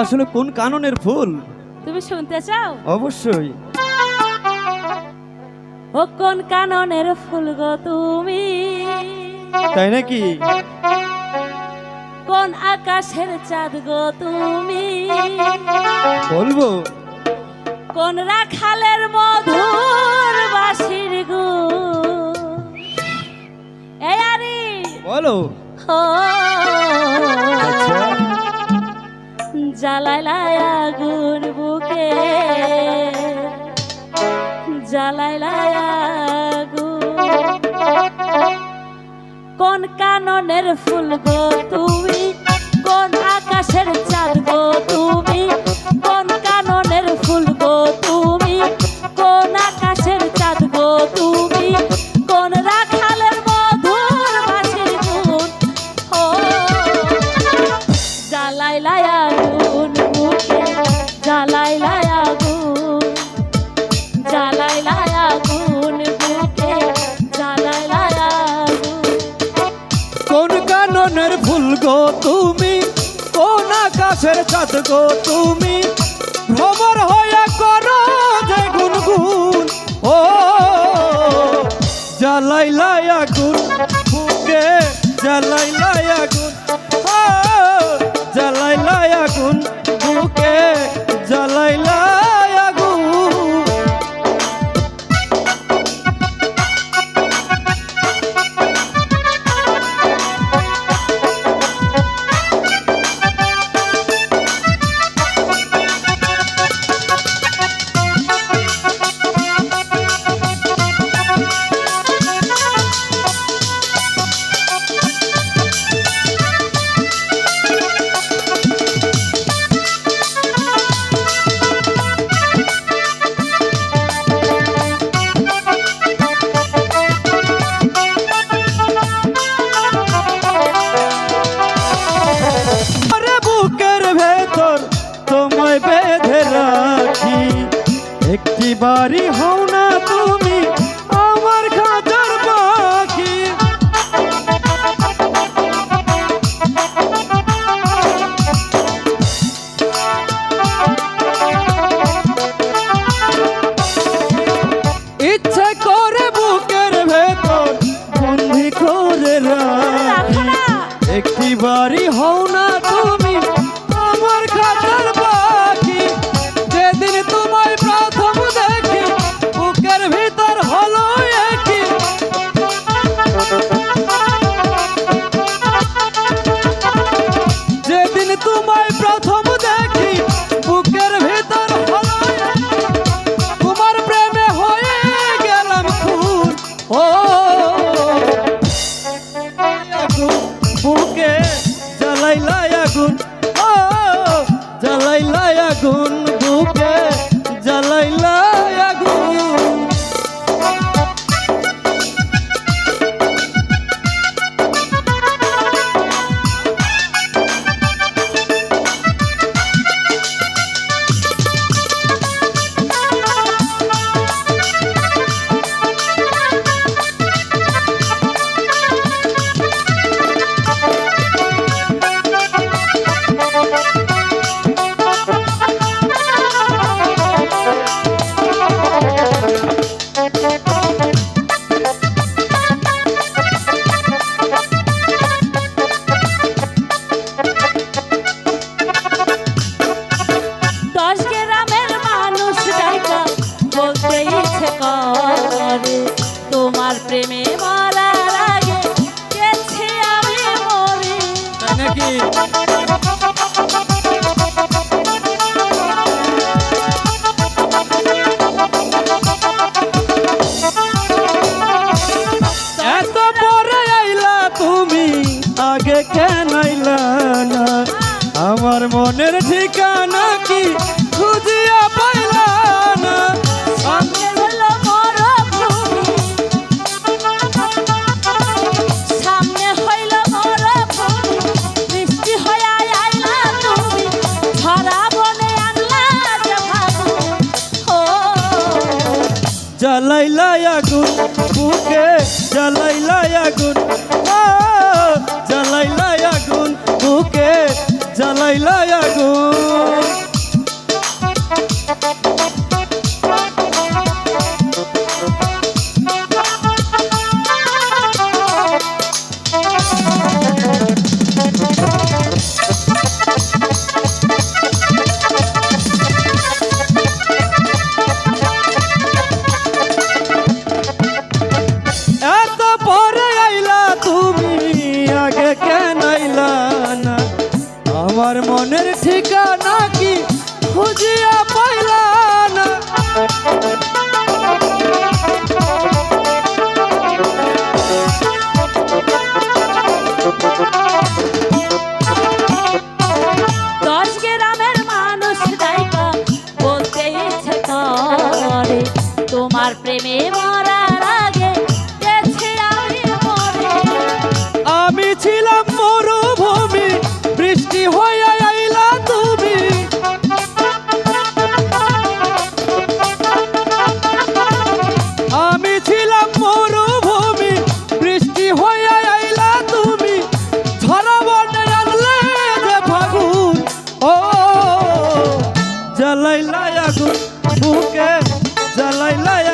আসলে কোন কাননের ফুল? তুমি শুনতে চাও? অবশ্যই। ও কোন কাননের ফুল গো তুমি? তাই নাকি? কোন আকাশের চাঁদ গো তুমি? বলব। কোন রাখালের মধুর বাসির গো? এই আরি! বলো। ও জ্বালাইলাই আগুন বুকে। জ্বালাইলাই আগুন। কোন কাননের ফুল গো তুমি? কোন আকাশের চাঁদ গো তুমি, ভ্রমর হয়ে করো যে গুনগুন। ও জ্বালাইলাই আগুন ফুকে জ্বালাইলাই আগুন ও তোমায় বেঁধে রাখি। একটি বাড়ি হও না তুমি আমার খাঁচার পাখি। ইচ্ছে করে বুকের ভেতর বন্দি করে রাখি। একটি বাড়ি হও না ঠিকানা খুঁজিয়া পাইলা না? সামনে হলো মরভূমি সামনে হইল মরভূমি বৃষ্টি হইয়া আইলা তুমি ধরা বনে আনলা ও। জ্বালাইলা আগুন, বুকে জ্বালাইলা আগুন। জ্বালাইলা আগুন, বুকে জ্বালাইলা আগুন। বুকে জ্বালাইলা